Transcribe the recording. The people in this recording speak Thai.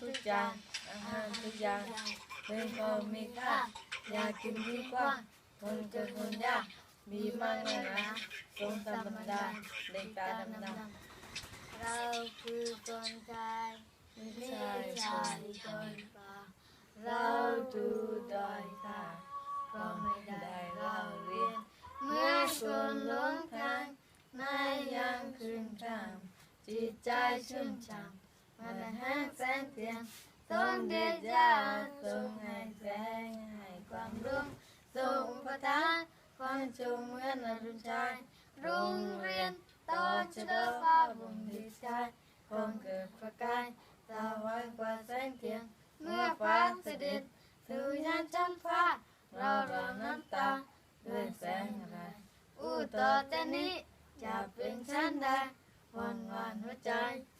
ทุกจานอาหารทุกอย่างเป็นของมีค่าอยากกินดีกว่าคนจนคนยากมีมากเลยนะทรงธรรมดาเด็กตาดำดำเราคือคนไทยไม่ใช่ชายคนป่าเราดูดอยค่ะก็ไม่ได้เราเรียนเมื่อคนหลงทางไม่ยังคืนทางจิตใจชุ่มฉ่ำมาแต่ ห้างแสงเทียนต้องเด็ดยาทรงให้แสงให้ความรุ่งทรงประทานความจงเหมือนอรุณชายโรงเรียนต่อชะเดอฟ้าบงดีชายคงเกิดประกายสว่างกว่าแสงเทียนเมื่อฟ้าเสด็จสู่ยันจำฟ้าเราเราน้ำตาด้วยแสงอะไรอู้ต่อแต่นี้จะเป็นฉันได้นวันหวใจเมื่อได้พาดาวเทียมสมเด็จพระเทพภาระทรงสุขสันต์ทรงมานหลากหลายว่าไว้ใช้